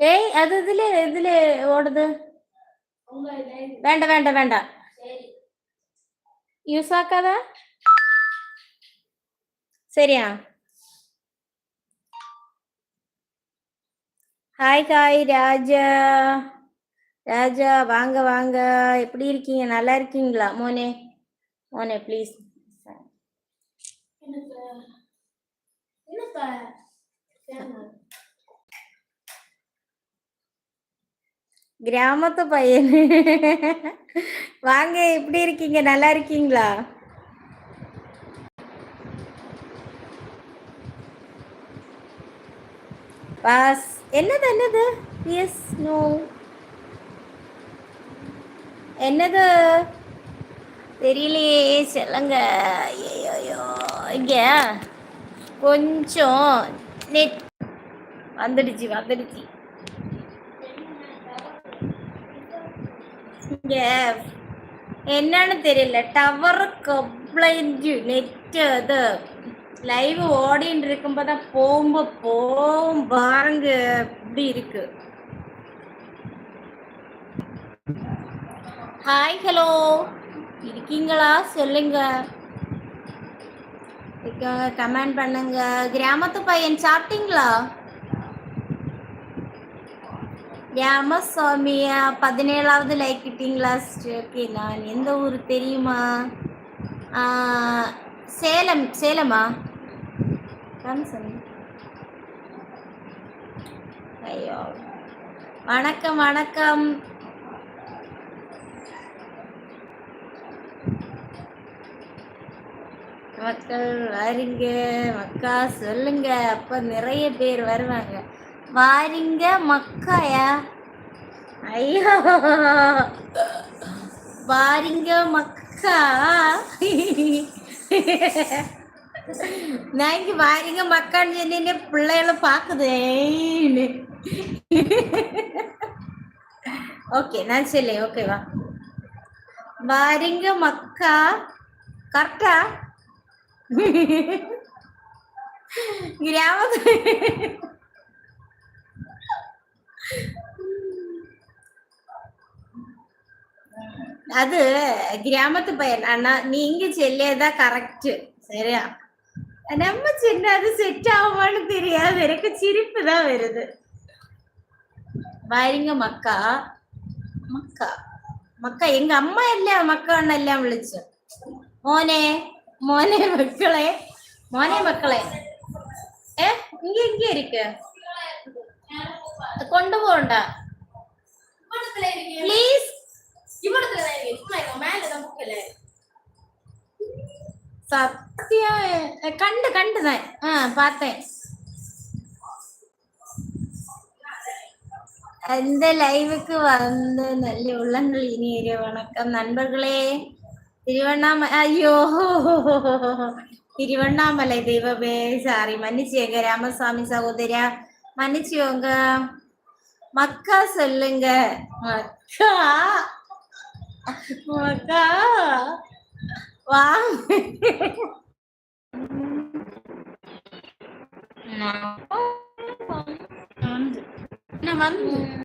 ഏയ് അത് ഇതില് ഇതില് ഓടുത് വേണ്ട വേണ്ട വേണ്ട യൂസ് ആക്കാതെ சரியா ஹாய் ஹாய் ராஜா ராஜா வாங்க வாங்க எப்படி இருக்கீங்க நல்லா இருக்கீங்களா மோனே மோனே ப்ளீஸ் கிராமத்து பையன். வாங்க எப்படி இருக்கீங்க? நல்லா இருக்கீங்களா? பாஸ் என்னது என்னது? எஸ் நோ என்னது? தெரியலையே சொல்லுங்க. ஐயோ இங்கே. கொஞ்சம் நெட் வந்துடுச்சு வந்துடுச்சு. இங்க என்னன்னு தெரியல. டவர் கம்ப்ளைண்ட் நெட் அது லைவ் ஓடின்னு இருக்கும்போது தான் போகும்போ போகும் பாருங்க. இப்படி இருக்கு. ஹாய் ஹலோ இருக்கீங்களா? சொல்லுங்க. கமெண்ட் பண்ணுங்க. கிராமத்து பையன் சாப்பிட்டீங்களா? ராமசாமியா பதினேழாவது லைக் கிட்டீங்களா ஓகே நான் எந்த ஊர் தெரியுமா? சேலம் சேலமா? ராமசாமி ஐயோ. வணக்கம் வணக்கம். மக்கள் வருங்க. மக்கா சொல்லுங்க. அப்போ நிறைய பேர் வருவாங்க. வாரிங்க மக்காயா ஐயோ வாரிங்க மக்கா நான் இங்க வாரிங்க மக்கான்னு சொன்னேன்னு பிள்ளைகளை பாக்குதேன்னு ஓகே நான் சொல்லி ஓகேவா வாரிங்க மக்கா கரெக்டா கிராமத்து அது கிராமத்து பையன் அண்ணா நீங்க செல்லியதா கரெக்ட் சரியா நம்ம சின்ன அது செட் ஆகுமான்னு தெரியாது எனக்கு சிரிப்பு தான் வருது വാരിങ്ങ മക്ക മക്ക മക്ക എങ്ക അമ്മ അല്ല മക്ക എന്നെല്ലാം വിളിച്ചു മോനെ മോനെ മക്കളെ മോനെ മക്കളെ ഏ ഇങ്ങ ഇങ്ങ ഇരിക്ക കൊണ്ടുപോണ്ട പ്ലീസ് இவங்க மேல தான் பூக்கல சத்தியா கண்டு கண்டுதான். ஆ பார்த்தேன். இந்த லைவுக்கு வந்து நல்ல உள்ளங்கள் இனிய வணக்கம். நண்பர்களே திருவண்ணாமலை ஐயோ! திருவண்ணாமலை தெய்வமே சாரி மன்னிச்சுங்க ராமசாமி சகோதரியா. மன்னிச்சுங்க மக்கா சொல்லுங்க. மக்கா? மக்கா வா நான் வந்து